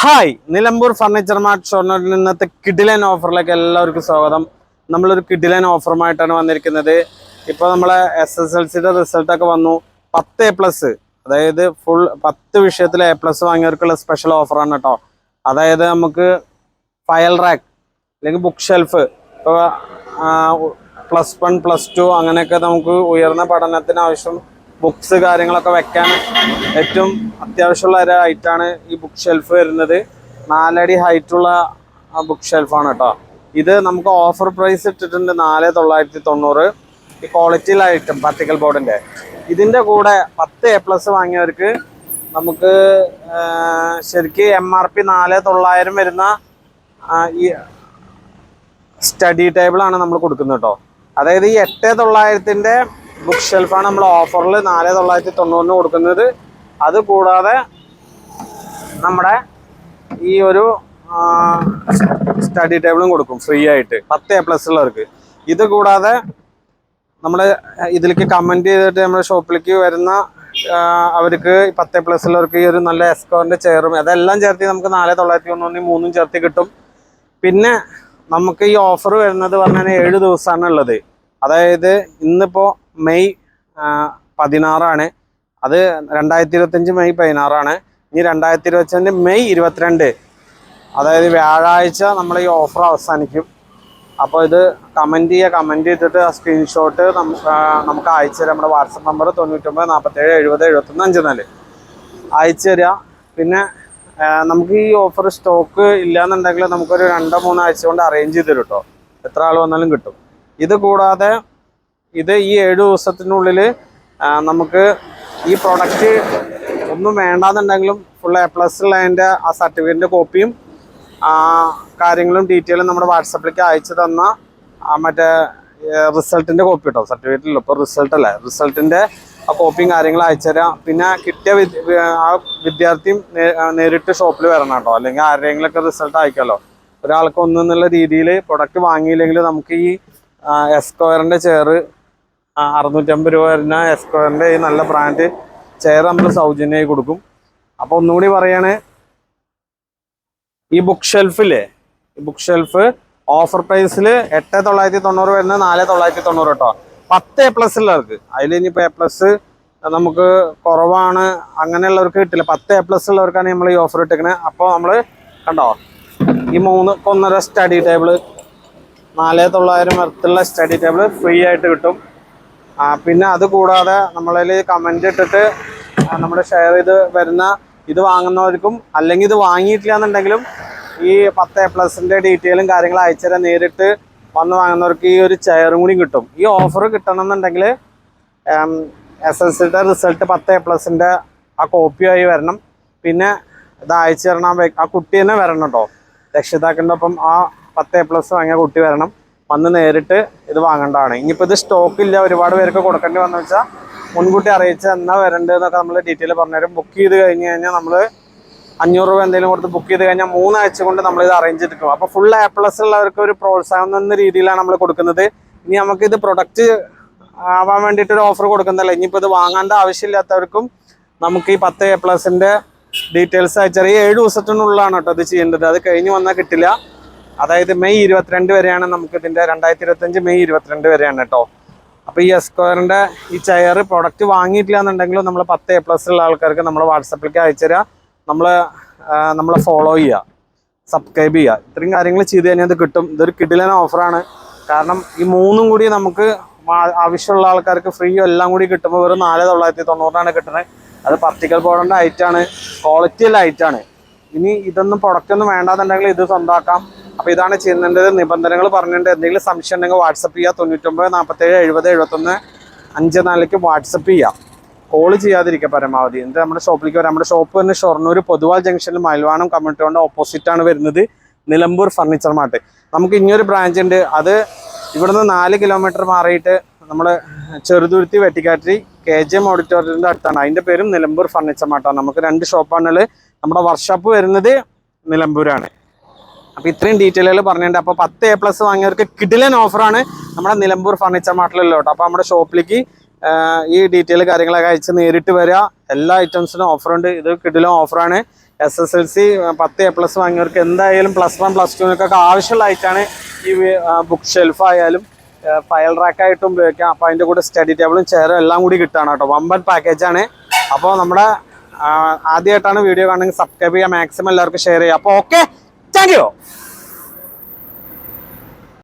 Hi Nilambur furniture mart ഷോർണറിൽ ഇന്നത്തെ കിഡിലൻ ഓഫറിലേക്ക് എല്ലാവർക്കും സ്വാഗതം. നമ്മളൊരു കിഡിലൻ ഓഫറുമായിട്ടാണ് വന്നിരിക്കുന്നത്. ഇപ്പോൾ നമ്മളെ എസ് എസ് എൽ സിയുടെ റിസൾട്ടൊക്കെ വന്നു. പത്ത് എ പ്ലസ് അതായത് ഫുൾ പത്ത് വിഷയത്തിൽ എ പ്ലസ് വാങ്ങിയവർക്കുള്ള സ്പെഷ്യൽ ഓഫറാണ് കേട്ടോ അതായത് നമുക്ക് ഫയൽ റാക്ക് അല്ലെങ്കിൽ ബുക്ക് ഷെൽഫ് ഇപ്പോൾ പ്ലസ് വൺ പ്ലസ് ടു അങ്ങനെയൊക്കെ നമുക്ക് ഉയർന്ന പഠനത്തിന് ആവശ്യം ബുക്സ് കാര്യങ്ങളൊക്കെ വെക്കാൻ ഏറ്റവും അത്യാവശ്യമുള്ള ഒരു ഹൈറ്റാണ് ഈ ബുക്ക് ഷെൽഫ് വരുന്നത്. നാലടി ഹൈറ്റുള്ള ബുക്ക് ഷെൽഫാണ് കേട്ടോ. ഇത് നമുക്ക് ഓഫർ പ്രൈസ് ഇട്ടിട്ടുണ്ട് നാല് തൊള്ളായിരത്തി തൊണ്ണൂറ്. ഈ ക്വാളിറ്റി ഐറ്റം പാർട്ടിക്കൽ ബോർഡിന്റെ ഇതിന്റെ കൂടെ പത്ത് എ പ്ലസ് വാങ്ങിയവർക്ക് നമുക്ക് ശരിക്ക് എം ആർ പി നാല് തൊള്ളായിരം വരുന്ന ഈ സ്റ്റഡി ടേബിളാണ് നമ്മൾ കൊടുക്കുന്നത് കേട്ടോ. അതായത് ഈ എട്ട് തൊള്ളായിരത്തിന്റെ ബുക്ക് ഷെൽഫാണ് നമ്മൾ ഓഫറിൽ നാല് തൊള്ളായിരത്തി തൊണ്ണൂറിന് കൊടുക്കുന്നത്. അത് കൂടാതെ നമ്മുടെ ഈ ഒരു സ്റ്റഡി ടേബിളും കൊടുക്കും ഫ്രീ ആയിട്ട്. പത്ത് എ പ്ലസ് ഉള്ളവർക്ക്. ഇത് കൂടാതെ നമ്മൾ ഇതിലേക്ക് കമന്റ് ചെയ്തിട്ട് നമ്മുടെ ഷോപ്പിലേക്ക് വരുന്ന അവർക്ക് പത്ത് പ്ലസ് ഉള്ളവർക്ക് ഈ ഒരു നല്ല എസ്കോറിന്റെ ചെയറും അതെല്ലാം ചേർത്ത് നമുക്ക് നാല് തൊള്ളായിരത്തി തൊണ്ണൂറിന് മൂന്നും ചേർത്ത് കിട്ടും. പിന്നെ നമുക്ക് ഈ ഓഫർ വരുന്നത് പറഞ്ഞാൽ ഏഴ് ദിവസമാണ് ഉള്ളത്. അതായത് ഇന്നിപ്പോൾ മെയ് പതിനാറാണ്. അത് രണ്ടായിരത്തി ഇരുപത്തഞ്ച് മെയ് പതിനാറാണ്. ഇനി രണ്ടായിരത്തി ഇരുപത്തഞ്ച് മെയ് ഇരുപത്തിരണ്ട്. അതായത് വ്യാഴാഴ്ച നമ്മൾ ഈ ഓഫർ അവസാനിക്കും. അപ്പോൾ ഇത് കമന്റ് ചെയ്യുക കമന്റ് ചെയ്തിട്ട് ആ സ്ക്രീൻഷോട്ട് നമുക്ക് അയച്ചു തരാം. നമ്മുടെ വാട്സപ്പ് നമ്പർ തൊണ്ണൂറ്റൊമ്പത് നാൽപ്പത്തേഴ് എഴുപത് എഴുപത്തൊന്ന് അഞ്ച് നാല് അയച്ചു തരിക പിന്നെ നമുക്ക് ഈ ഓഫർ സ്റ്റോക്ക് ഇല്ലയെന്നുണ്ടെങ്കിൽ നമുക്കൊരു രണ്ടോ മൂന്നോ ആഴ്ച കൊണ്ട് അറേഞ്ച് ചെയ്ത് തരും കേട്ടോ എത്ര ആൾ വന്നാലും കിട്ടും. ഇത് കൂടാതെ ഇത് ഈ ഏഴ് ദിവസത്തിനുള്ളിൽ നമുക്ക് ഈ പ്രോഡക്റ്റ് ഒന്നും വേണ്ടാന്നുണ്ടെങ്കിലും ഫുൾ എ പ്ലസ് ഉള്ള അതിന്റെ ആ സർട്ടിഫിക്കറ്റിന്റെ കോപ്പിയും കാര്യങ്ങളും ഡീറ്റെയിലും നമ്മുടെ വാട്സപ്പിലേക്ക് അയച്ചു തന്ന മറ്റേ റിസൾട്ടിന്റെ കോപ്പി കേട്ടോ സർട്ടിഫിക്കറ്റില്ല ഇപ്പോൾ റിസൾട്ട് അല്ലേ? റിസൾട്ടിന്റെ ആ കോപ്പിയും കാര്യങ്ങളും അയച്ചു തരാം. പിന്നെ കിട്ടിയ ആ വിദ്യാർത്ഥിയും നേരിട്ട് ഷോപ്പിൽ വരണം കേട്ടോ അല്ലെങ്കിൽ ആരുടെയെങ്കിലൊക്കെ റിസൾട്ട് അയക്കാമല്ലോ ഒരാൾക്ക് ഒന്നെന്നുള്ള രീതിയിൽ പ്രൊഡക്റ്റ് വാങ്ങിയില്ലെങ്കിൽ നമുക്ക് ഈ എസ്ക്വയറിന്റെ ചെയർ അറുന്നൂറ്റമ്പത് രൂപ വരുന്ന എസ്ക്വയറിന്റെ ഈ നല്ല ബ്രാൻഡ് ചെയർ നമ്മൾ സൗജന്യമായി കൊടുക്കും. അപ്പോൾ ഒന്നുകൂടി പറയാണ് ഈ ബുക്ക് ഷെൽഫില്ലേ ഈ ബുക്ക് ഷെൽഫ് ഓഫർ പ്രൈസിൽ എട്ട് തൊള്ളായിരത്തി തൊണ്ണൂറ് വരുന്നത് നാല് തൊള്ളായിരത്തി തൊണ്ണൂറ് കേട്ടോ. പത്ത് എ പ്ലസ് ഉള്ളവർക്ക്. അതിൽ ഇനിയിപ്പോൾ എ പ്ലസ് നമുക്ക് കുറവാണ് അങ്ങനെയുള്ളവർക്ക് കിട്ടില്ല. പത്ത് എ പ്ലസ് ഉള്ളവർക്കാണ് നമ്മൾ ഈ ഓഫർ ഇട്ടിരിക്കുന്നത് അപ്പോൾ നമ്മൾ കണ്ടോ ഈ മൂന്ന് ഒന്നര സ്റ്റഡി ടേബിൾ നാല് തൊള്ളായിരം വരത്തുള്ള സ്റ്റഡി ടേബിൾ ഫ്രീ ആയിട്ട് കിട്ടും. പിന്നെ അത് കൂടാതെ നമ്മളതിൽ കമന്റ് ഇട്ടിട്ട് നമ്മൾ ഷെയർ ചെയ്ത് വരുന്ന ഇത് വാങ്ങുന്നവർക്കും അല്ലെങ്കിൽ ഇത് വാങ്ങിയിട്ടില്ല എന്നുണ്ടെങ്കിലും ഈ പത്ത് എ പ്ലസിന്റെ ഡീറ്റെയിലും കാര്യങ്ങളും അയച്ചുതരാൻ നേരിട്ട് വന്ന് വാങ്ങുന്നവർക്ക് ഈ ഒരു ചെയറും കൂടി കിട്ടും. ഈ ഓഫർ കിട്ടണം എന്നുണ്ടെങ്കിൽ എസ് എസ് സിയുടെ റിസൾട്ട് പത്ത് എ പ്ലസിന്റെ ആ കോപ്പിയായി വരണം. പിന്നെ ഇത് അയച്ചു തരണം ആ കുട്ടി തന്നെ വരണം കേട്ടോ രക്ഷിതാക്കളുടെ ഒപ്പം ആ പത്ത് എ പ്ലസ് വാങ്ങിയ കുട്ടി വരണം. വന്ന് നേരിട്ട് ഇത് വാങ്ങേണ്ടതാണ്. ഇനിയിപ്പോൾ ഇത് സ്റ്റോക്ക് ഇല്ല ഒരുപാട് പേർക്ക് കൊടുക്കേണ്ടി വന്നു വെച്ചാൽ മുൻകൂട്ടി അറിയിച്ച് എന്നാ വരേണ്ടതെന്നൊക്കെ നമ്മൾ ഡീറ്റെയിൽ പറഞ്ഞുതരും. ബുക്ക് ചെയ്ത് കഴിഞ്ഞ് കഴിഞ്ഞാൽ നമ്മൾ അഞ്ഞൂറ് രൂപ എന്തെങ്കിലും കൊടുത്ത് ബുക്ക് ചെയ്ത് കഴിഞ്ഞാൽ മൂന്നാഴ്ച കൊണ്ട് നമ്മൾ ഇത് അറേഞ്ച് എടുക്കും അപ്പോൾ ഫുൾ എ പ്ലസ് ഉള്ളവർക്ക് ഒരു പ്രോത്സാഹനം എന്ന രീതിയിലാണ് നമ്മൾ കൊടുക്കുന്നത്. ഇനി നമുക്ക് ഇത് പ്രൊഡക്റ്റ് ആവാൻ വേണ്ടിയിട്ട് ഒരു ഓഫർ കൊടുക്കുന്നില്ല ഇനിയിപ്പോൾ ഇത് വാങ്ങേണ്ട ആവശ്യമില്ലാത്തവർക്കും നമുക്ക് ഈ പത്ത് എ പ്ലസിന്റെ ഡീറ്റെയിൽസ് അയച്ചാൽ ഈ ഏഴ് ദിവസത്തിനുള്ളിലാണ് കേട്ടോ ഇത് ചെയ്യേണ്ടത്. അത് കഴിഞ്ഞ് വന്നാൽ കിട്ടില്ല. അതായത് മെയ് ഇരുപത്തിരണ്ട് വരെയാണ് നമുക്ക് ഇതിന്റെ രണ്ടായിരത്തി ഇരുപത്തഞ്ച് മെയ് ഇരുപത്തിരണ്ട് വരെയാണ് കേട്ടോ. അപ്പോൾ ഈ എസ്ക്വയറിന്റെ ഈ ചെയർ പ്രൊഡക്റ്റ് വാങ്ങിയിട്ടില്ല എന്നുണ്ടെങ്കിലും നമ്മൾ പത്ത് എ പ്ലസ് ഉള്ള ആൾക്കാർക്ക് നമ്മൾ വാട്സപ്പിലേക്ക് അയച്ചു തരാം. നമ്മൾ നമ്മളെ ഫോളോ ചെയ്യുക സബ്സ്ക്രൈബ് ചെയ്യുക ഇത്രയും കാര്യങ്ങൾ ചെയ്ത് കഴിഞ്ഞാൽ ഇത് കിട്ടും. ഇതൊരു കിടിലൻ ഓഫറാണ് കാരണം ഈ മൂന്നും കൂടി നമുക്ക് ആവശ്യമുള്ള ആൾക്കാർക്ക് ഫ്രീ എല്ലാം കൂടി കിട്ടുമ്പോൾ വെറും നാല് തൊള്ളായിരത്തി തൊണ്ണൂറിനാണ് കിട്ടുന്നത്. അത് പർട്ടിക്കൽ ബോർഡിന്റെ ഐറ്റാണ് ക്വാളിറ്റി ഉള്ള ഐറ്റാണ് ഇനി ഇതൊന്നും പ്രൊഡക്റ്റ് ഒന്നും വേണ്ടാന്നുണ്ടെങ്കിൽ ഇത് സ്വന്തമാക്കാം. അപ്പോൾ ഇതാണ് ചെയ്യുന്നതിന്റെ നിബന്ധനകൾ പറഞ്ഞിട്ടുണ്ട്. എന്തെങ്കിലും സംശയം ഉണ്ടെങ്കിൽ വാട്സപ്പ് ചെയ്യുക. തൊണ്ണൂറ്റൊമ്പത് നാൽപ്പത്തേഴ് എഴുപത് എഴുപത്തൊന്ന് അഞ്ച് നാലിലേക്ക് വാട്സപ്പ് ചെയ്യാം കോൾ ചെയ്യാതിരിക്കുക പരമാവധി. എന്നിട്ട് നമ്മുടെ ഷോപ്പിലേക്ക് വരാം. നമ്മുടെ ഷോപ്പ് തന്നെ ഷൊർണൂർ പൊതുവാൾ ജംഗ്ഷനിൽ മൽവാണം കമ്മ്യൂണിറ്റി ഓപ്പോസിറ്റ് ആണ് വരുന്നത്. നിലമ്പൂർ ഫർണിച്ചർ മാർട്ട് നമുക്ക് ഇനിയൊരു ബ്രാഞ്ച് ഉണ്ട്. അത് ഇവിടുന്ന് നാല് കിലോമീറ്റർ മാറിയിട്ട് നമ്മൾ Cheruthuruthy Vettikkatti K J M ഓഡിറ്റോറിയത്തിന്റെ അടുത്താണ്. അതിന്റെ പേരും നിലമ്പൂർ ഫർണിച്ചർ മാർട്ടാണ് നമുക്ക് രണ്ട് ഷോപ്പാണുള്ളത് നമ്മുടെ വർക്ക്ഷോപ്പ് വരുന്നത് നിലമ്പൂരാണ്. അപ്പോൾ ഇത്രയും ഡീറ്റെയിലുകൾ പറഞ്ഞിട്ടുണ്ട്. അപ്പോൾ പത്ത് എ പ്ലസ് വാങ്ങിയവർക്ക് കിഡിലൻ ഓഫറാണ് നമ്മുടെ നിലമ്പൂർ ഫർണിച്ചർ മാർട്ടിലുള്ള അപ്പോൾ നമ്മുടെ ഷോപ്പിലേക്ക് ഈ ഡീറ്റെയിൽ കാര്യങ്ങളൊക്കെ അയച്ച് നേരിട്ട് വരിക. എല്ലാ ഐറ്റംസിനും ഓഫറുണ്ട് ഇത് കിഡിലും ഓഫറാണ് എസ് എസ് എൽ സി പത്ത് എ പ്ലസ് വാങ്ങിയവർക്ക് എന്തായാലും പ്ലസ് വൺ പ്ലസ് ടുവിനൊക്കെ ആവശ്യമുള്ളതായിട്ടാണ് ഈ ബുക്ക് ഷെൽഫ് ആയാലും ഫയൽ റാക്കായിട്ടും ഉപയോഗിക്കാം. അപ്പോൾ അതിന്റെ കൂടെ സ്റ്റഡി ടേബിളും ചെയറും എല്ലാം കൂടി കിട്ടുകയാണ് കേട്ടോ. വമ്പൻ പാക്കേജാണ് അപ്പോൾ നമ്മുടെ ആദ്യമായിട്ടാണ് വീഡിയോ കാണുന്നത് സബ്സ്ക്രൈബ് ചെയ്യുക. മാക്സിമം എല്ലാവർക്കും ഷെയർ ചെയ്യുക. അപ്പോൾ ഓക്കെ താങ്ക്